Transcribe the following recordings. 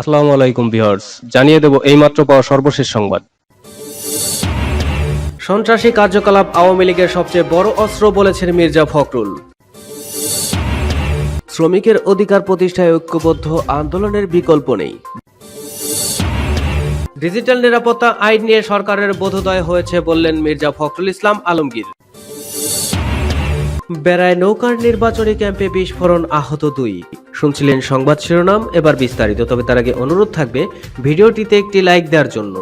আসসালামু আলাইকুম ভিউয়ার্স, জানিয়ে দেব এইমাত্র পাওয়া সর্বশেষ সংবাদ। সন্ত্রাসী কার্যকলাপ আওয়ামী লীগের সবচেয়ে বড় অস্ত্র বলেছেন মির্জা ফখরুল। শ্রমিকের অধিকার প্রতিষ্ঠায় ঐক্যবদ্ধ আন্দোলনের বিকল্প নেই। ডিজিটাল নিরাপত্তা আইন নিয়ে সরকারের বোধোদয় হয়েছে বললেন মির্জা ফখরুল ইসলাম আলমগীর। বেড়ায় নৌকার নির্বাচনী ক্যাম্পে বিস্ফোরণ আহত দুই। শুনছিলেন সংবাদ শিরোনাম, এবার বিস্তারিত, তবে তার আগে অনুরোধ থাকবে ভিডিওটিতে একটি লাইক দেওয়ার জন্য।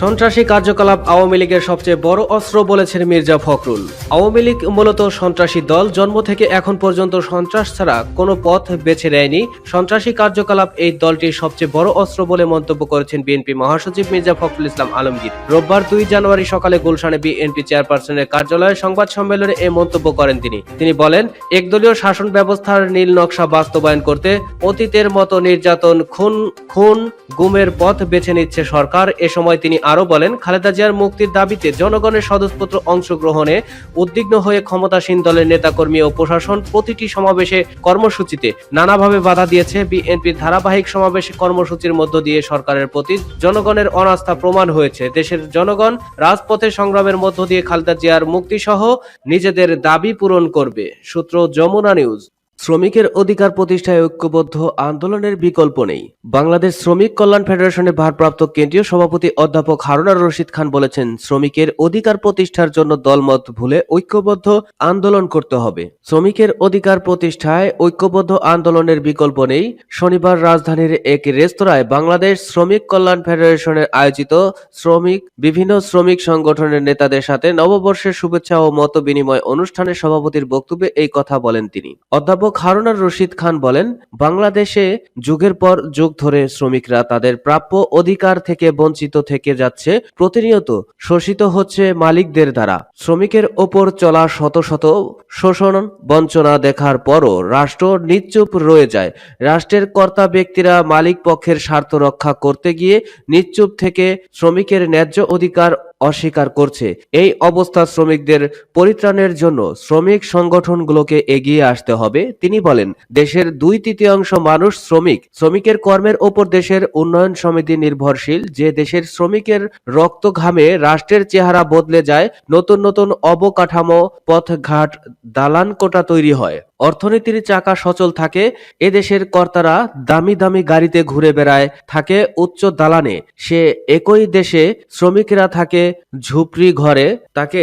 সন্ত্রাসী কার্যকলাপ আওয়ামী লীগের সবচেয়ে বড় অস্ত্র বলেছেন মির্জা ফখরুল। আওয়ামী লীগ মূলত সন্ত্রাসী দল জন্ম থেকে এখন পর্যন্ত সন্ত্রাস ছাড়া কোনো পথ বেছে নেয়নি। সন্ত্রাসী কার্যকলাপ এই দলটির সবচেয়ে বড় অস্ত্র বলে মন্তব্য করেছেন বিএনপি মহাসচিব মির্জা ফখরুল ইসলাম আলমগীর। রোববার দুই জানুয়ারি সকালে গুলশানে বিএনপি চেয়ারপারসনের কার্যালয়ে সংবাদ সম্মেলনে এই মন্তব্য করেন তিনি। তিনি বলেন, একদলীয় শাসন ব্যবস্থার নীল নকশা বাস্তবায়ন করতে অতীতের মতো নির্যাতন, খুন খুন, গুমের পথ বেছে নিচ্ছে সরকার। এ সময় তিনি আরও বলেন, খালেদা জিয়ার মুক্তির দাবিতে জনগণের সদস্যপত্র অংশগ্রহণে উদ্বিগ্ন হয়ে ক্ষমতাসীন দলের নেতাকর্মী ও প্রশাসন প্রতিটি সমাবেশে কর্মসূচিতে নানাভাবে বাধা দিয়েছে। বিএনপির ধারাবাহিক সমাবেশ কর্মসূচির মধ্য দিয়ে সরকারের প্রতি জনগণের অনাস্থা প্রমাণ হয়েছে। দেশের জনগণ রাজপথে সংগ্রামের মধ্য দিয়ে খালেদা জিয়ার মুক্তিসহ নিজেদের দাবি পূরণ করবে। সূত্র যমুনা নিউজ। শ্রমিকের অধিকার প্রতিষ্ঠায় ঐক্যবদ্ধ আন্দোলনের বিকল্প নেই। বাংলাদেশ শ্রমিক কল্যাণ ফেডারেশনের ভারপ্রাপ্ত কেন্দ্রীয় সভাপতি অধ্যাপক হারুনার রশিদ খান বলেছেন, শ্রমিকের অধিকার প্রতিষ্ঠার জন্য দলমত ভুলে ঐক্যবদ্ধ আন্দোলন করতে হবে। শ্রমিকের অধিকার প্রতিষ্ঠায় ঐক্যবদ্ধ আন্দোলনের বিকল্প নেই। শনিবার রাজধানীর এক রেস্তোরাঁয় বাংলাদেশ শ্রমিক কল্যাণ ফেডারেশনের আয়োজিত শ্রমিক, বিভিন্ন শ্রমিক সংগঠনের নেতাদের সাথে নববর্ষের শুভেচ্ছা ও মত বিনিময় অনুষ্ঠানে সভাপতির বক্তব্যে এই কথা বলেন তিনি। অধ্যাপক হারুনার রশিদ খান বলেন, বাংলাদেশে যুগের পর যুগ ধরে শ্রমিকরা তাদের প্রাপ্য অধিকার থেকে বঞ্চিত থেকে যাচ্ছে, প্রতিনিয়ত শোষিত হচ্ছে মালিকদের দ্বারা। শ্রমিকের ওপর চলা শত শত শোষণ বঞ্চনা দেখার পরও রাষ্ট্র নিশ্চুপ রয়ে যায়। রাষ্ট্রের কর্তা ব্যক্তিরা মালিক পক্ষের স্বার্থ রক্ষা করতে গিয়ে নিশ্চুপ থেকে শ্রমিকের ন্যায্য অধিকার অস্বীকার করছে। এই অবস্থা শ্রমিকদের পরিত্রাণের জন্য শ্রমিক সংগঠনগুলোকে এগিয়ে আসতে হবে। তিনি বলেন, দেশের দুই তৃতীয়াংশ মানুষ শ্রমিক। শ্রমিকের কর্মের ওপর দেশের উন্নয়ন সমিতি নির্ভরশীল। যে দেশের শ্রমিকের রক্ত ঘামে রাষ্ট্রের চেহারা বদলে যায়, নতুন নতুন অবকাঠামো, পথঘাট দালান কোটা তৈরি হয়। অর্থনীতির চাকা সচল থাকে এদেশের কর্তারা দামি দামি গাড়িতে ঘুরে বেড়ায়, থাকে উচ্চ দালানে। সে একই দেশে শ্রমিকেরা থাকে ঝুপড়ি ঘরে, তাকে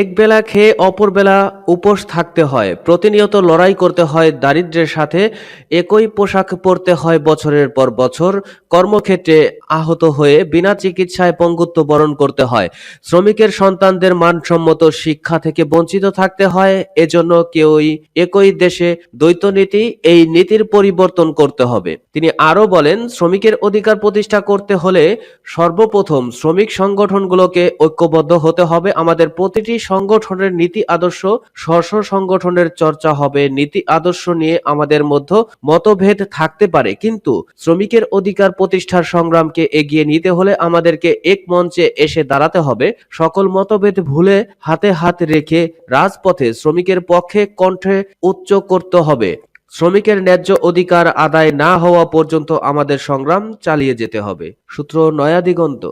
এক বেলা খেয়ে অপর বেলা উপোস থাকতে হয়। প্রতিনিয়ত লড়াই করতে হয় দারিদ্র্যের সাথে, একই পোশাক পরতে হয় বছরের পর বছর, কর্মক্ষেত্রে আহত হয়ে বিনা চিকিৎসায় পঙ্গুত্ব বরণ করতে হয়। শ্রমিকের সন্তানদের মানসম্মত শিক্ষা থেকে বঞ্চিত থাকতে হয়, এজন্য কেউই একই দেশে দ্বৈত নীতি এই নীতির পরিবর্তন করতে হবে। তিনি আরও বলেন, শ্রমিকের অধিকার প্রতিষ্ঠা করতে হলে সর্বপ্রথম শ্রমিক সংগঠনগুলোকে ঐক্যবদ্ধ হতে হবে। আমাদের প্রতিটি সংগঠনের নীতি আদর্শ স্ব সংগঠনের চর্চা হবে। নীতি আদর্শ নিয়ে আমাদের মধ্যে মতভেদ থাকতে পারে, কিন্তু শ্রমিকের অধিকার প্রতিষ্ঠার সংগ্রামকে এগিয়ে নিতে হলে আমাদেরকে এক মঞ্চে এসে দাঁড়াতে হবে। সকল মতভেদ ভুলে হাতে হাত রেখে রাজপথে শ্রমিকের পক্ষে কণ্ঠে উচ্চ করতে হবে। শ্রমিকের ন্যায্য অধিকার আদায় না হওয়া পর্যন্ত আমাদের সংগ্রাম চালিয়ে যেতে হবে। সূত্র নয়া দিগন্ত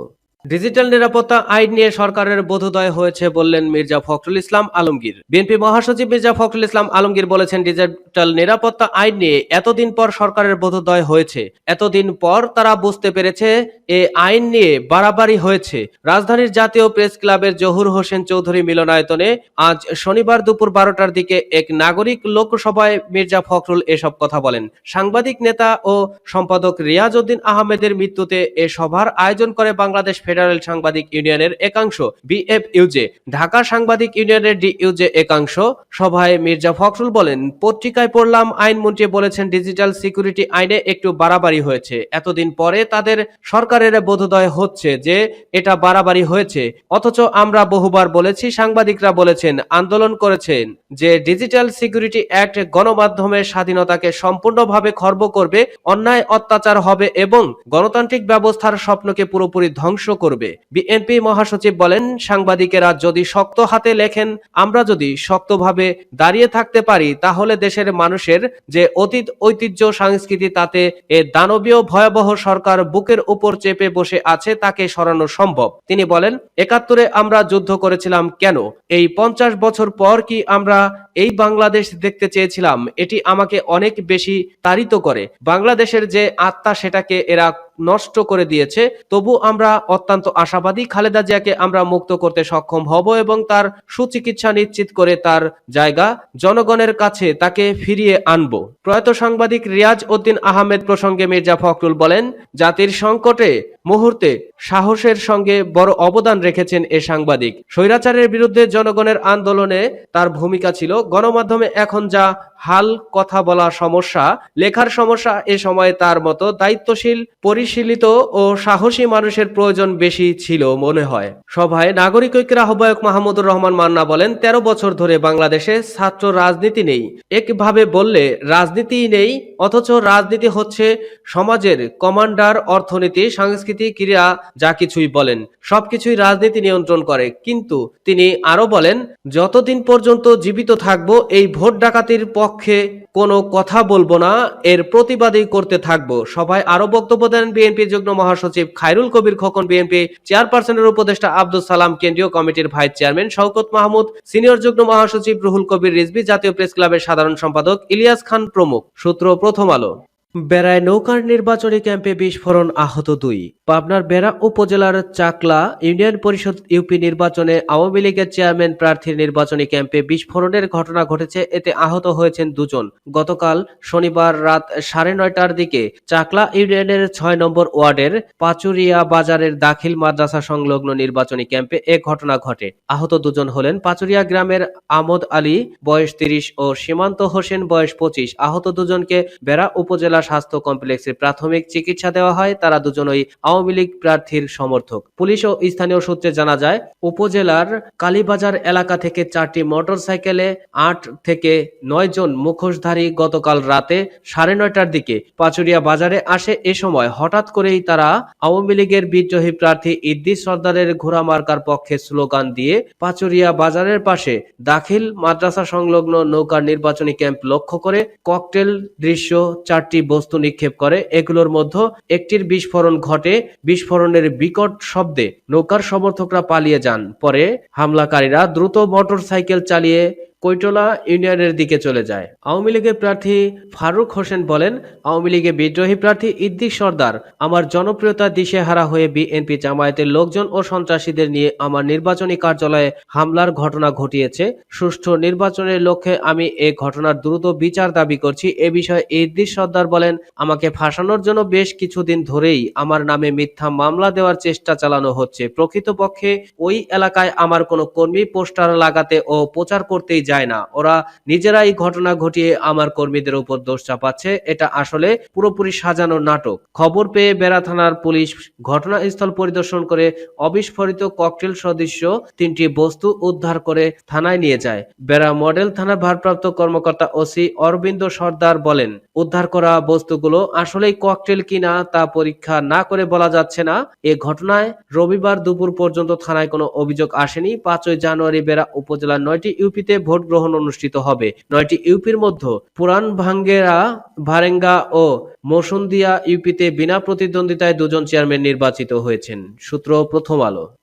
ডিজিটাল নিরাপত্তা আইন নিয়ে সরকারের বোধোদয় হয়েছে বললেন মির্জা ফখরুল ইসলাম আলমগীর। বিএনপি মহাসচিব মির্জা ফখরুল ইসলাম আলমগীর বলেছেন, ডিজিটাল নিরাপত্তা আইন নিয়ে এতদিন পর সরকারের বোধোদয় হয়েছে। এতদিন পর তারা বুঝতে পেরেছে, এ আইন নিয়ে বাড়াবাড়ি হয়েছে। রাজধানীর জাতীয় প্রেস ক্লাবের জহুর হোসেন চৌধুরী মিলনায়তনে আজ শনিবার দুপুর বারোটার দিকে এক নাগরিক লোকসভায় মির্জা ফখরুল এসব কথা বলেন। সাংবাদিক নেতা ও সম্পাদক রিয়াজ উদ্দিন আহমেদের মৃত্যুতে এ সভার আয়োজন করে বাংলাদেশ ফেডারেল সাংবাদিক ইউনিয়নের একাংশ, বিএফইউজে। ঢাকা সাংবাদিক ইউনিয়নের ডিইউজে একাংশ, সভায় মির্জা ফখরুল বলেন, পত্রিকায় পড়লাম, আইনমন্ত্রী বলেছেন ডিজিটাল সিকিউরিটি আইনে একটু বাড়াবাড়ি হয়েছে। এতদিন পরে তাদের সরকারের বোধোদয় হচ্ছে যে এটা বাড়াবাড়ি হয়েছে। অথচ আমরা বহুবার বলেছি, সাংবাদিকরা বলেছেন, আন্দোলন করেছেন যে ডিজিটাল সিকিউরিটি অ্যাক্ট গণমাধ্যমের স্বাধীনতাকে সম্পূর্ণভাবে খর্ব করবে, অন্যায় অত্যাচার হবে এবং গণতান্ত্রিক ব্যবস্থার স্বপ্নকে পুরোপুরি ধ্বংস করবে। বিএনপি মহাসচিব বলেন, সাংবাদিকেরা যদি শক্ত হাতে লেখেন, আমরা যদি শক্তভাবে দাঁড়িয়ে থাকতে পারি, তাহলে দেশের মানুষের যে অতীত ঐতিহ্য সংস্কৃতি, তাতে এ দানবীয় ভয়াবহ সরকার বুকের উপর চেপে বসে আছে, তাকে সরানো সম্ভব। তিনি বলেন, একাত্তরে আমরা যুদ্ধ করেছিলাম কেন? এই পঞ্চাশ বছর পর কি আমরা এই বাংলাদেশ দেখতে চেয়েছিলাম, এটি আমাকে অনেক বেশি তাড়িত করে। বাংলাদেশের যে আত্মা সেটাকে এরা নষ্ট করে দিয়েছে, তবু আমরা অত্যন্ত আশাবাদী খালেদা জিয়াকে আমরা মুক্ত করতে সক্ষম হব এবং তার সুচিকিৎসা নিশ্চিত করে তার জায়গা জনগণের কাছে তাকে ফিরিয়ে আনব। প্রয়াত সাংবাদিক রিয়াজ উদ্দিন আহমেদ প্রসঙ্গে মির্জা ফখরুল বলেন, জাতির সংকটে মুহূর্তে সাহসের সঙ্গে বড় অবদান রেখেছেন এ সাংবাদিক। স্বৈরাচারের বিরুদ্ধে জনগণের আন্দোলনে তার ভূমিকা ছিল গণমাধ্যমে এখন যা হাল কথা বলা সমস্যা, লেখার সমস্যা এ সময় তার মতো দায়িত্বশীল, পরিশীলিত ও সাহসী মানুষের প্রয়োজন বেশি ছিল মনে হয়। সভায় নাগরিক ঐক্যের আহ্বায়ক মাহমুদুর রহমান মান্না বলেন ১৩ বছর ধরে বাংলাদেশে ছাত্র রাজনীতি নেই। একভাবে বললে রাজনীতিই নেই, অথচ রাজনীতি হচ্ছে সমাজের কমান্ডার, অর্থনীতি, সংস্কৃতি, ক্রীড়া, যা কিছুই বলেন। সবকিছুই রাজনীতি নিয়ন্ত্রণ করে। কিন্তু তিনি আরও বলেন, যতদিন পর্যন্ত জীবিত থাকব, এই ভোট ডাকাতির পক্ষে কোনো কথা বলব না, এর প্রতিবাদই করতে থাকব। সভায় আরও বক্তব্য দেন বিএনপি যুগ্ম মহাসচিব খায়রুল কবির খোকন। বিএনপি চেয়ারপারসনের উপদেষ্টা আব্দুল সালাম, কেন্দ্রীয় কমিটির vice chairman Shawkat Mahmud, senior যুগ্ম মহাসচিব রুহুল কবির রিজবি জাতীয় প্রেস ক্লাবের সাধারণ সম্পাদক ইলিয়াস খান প্রমুখ। সূত্র প্রথম আলো। বেড়ায় নৌকার নির্বাচনী ক্যাম্পে বিস্ফোরণ আহত দুই। পাবনার বেড়া উপজেলার চাকলা ইউনিয়ন পরিষদ ইউপি নির্বাচনে আওয়ামী লীগের চেয়ারম্যান প্রার্থীর নির্বাচনী ক্যাম্পে বিস্ফোরণের ঘটনা ঘটেছে, এতে আহত হয়েছেন দুজন। গতকাল শনিবার রাত সাড়ে নয়টার দিকে চাকলা ইউনিয়নের ছয় নম্বর ওয়ার্ডের পাচুরিয়া বাজারের দাখিল মাদ্রাসা সংলগ্ন নির্বাচনী ক্যাম্পে এ ঘটনা ঘটে। আহত দুজন হলেন পাচুরিয়া গ্রামের আমদ আলী, বয়স তিরিশ, ও সীমান্ত হোসেন, বয়স পঁচিশ। আহত দুজনকে বেড়া উপজেলা স্বাস্থ্য কমপ্লেক্সে প্রাথমিক চিকিৎসা দেওয়া হয়। তারা দুজনই আওয়ামী লীগ প্রার্থীর সমর্থক। পুলিশ ও স্থানীয় সূত্রে জানা যায়, উপজেলার কালীবাজার এলাকা থেকে চারটি মোটরসাইকেলে আট থেকে নয় জন মুখোশধারী গতকাল রাতে সাড়ে নয়টার দিকে পাচুরিয়া বাজারে আসে। এ সময় হঠাৎ করেই তারা আওয়ামী লীগের বিদ্রোহী প্রার্থী ইদ্দিস সর্দারের ঘোড়া মার্কার পক্ষে স্লোগান দিয়ে পাচুরিয়া বাজারের পাশে দাখিল মাদ্রাসা সংলগ্ন নৌকার নির্বাচনী ক্যাম্প লক্ষ্য করে ককটেল দৃশ্য চারটি বস্তু নিক্ষেপ করে, এগুলোর মধ্যে একটির বিস্ফোরণ ঘটে, বিস্ফোরণের বিকট শব্দে নৌকার সমর্থকরা পালিয়ে যান। পরে হামলাকারীরা দ্রুত মোটরসাইকেল চালিয়ে কৈটলা ইউনিয়নের দিকে চলে যায়। আওয়ামী লীগের প্রার্থী ফারুক হোসেন বলেন, আওয়ামী লীগের বিদ্রোহী প্রার্থী ইদ্দিস সর্দার আমার জনপ্রিয়তা দিশেহারা হয়ে বিএনপি জামায়াতের লোকজন ও সন্ত্রাসীদের নিয়ে আমার নির্বাচনী কার্যালয়ে হামলার ঘটনা ঘটিয়েছে। সুষ্ঠু নির্বাচনের লক্ষ্যে আমি এ ঘটনার দ্রুত বিচার দাবি করছি। এ বিষয়ে ইদ্দিস সর্দার বলেন, আমাকে ফাঁসানোর জন্য বেশ কিছুদিন ধরেই আমার নামে মিথ্যা মামলা দেওয়ার চেষ্টা চালানো হচ্ছে। প্রকৃতপক্ষে ওই এলাকায় আমার কোনো কর্মী পোস্টার লাগাতে ও প্রচার করতেই যায় না। ওরা নিজেরাই ঘটনা ঘটিয়ে আমার কর্মীদের উপর দোষ চাপাচ্ছে। এটা আসলে পুরোপুরি সাজানো নাটক। খবর পেয়ে বেড়া থানার পুলিশ ঘটনাস্থল পরিদর্শন করে অবিস্ফোরিত ককটেল সদৃশ্য তিনটি বস্তু উদ্ধার করে থানায় নিয়ে যায়। বেড়া মডেল থানার ভারপ্রাপ্ত কর্মকর্তা ওসি অরবিন্দ সর্দার বলেন, উদ্ধার করা বস্তুগুলো আসলেই ককটেল কিনা তা পরীক্ষা না করে বলা যাচ্ছে না। এ ঘটনায় রবিবার দুপুর পর্যন্ত থানায় কোনো অভিযোগ আসেনি। পাঁচই জানুয়ারি বেড়া উপজেলার নয়টি ইউপিতে ভোট গ্রহণ অনুষ্ঠিত হবে। নয়টি ইউপির মধ্যে পুরান ভাঙ্গেরা, ভারেঙ্গা ও মৌসুন্দিয়া ইউপিতে বিনা প্রতিদ্বন্দ্বিতায় দুজন চেয়ারম্যান নির্বাচিত হয়েছেন। সূত্র প্রথম আলো।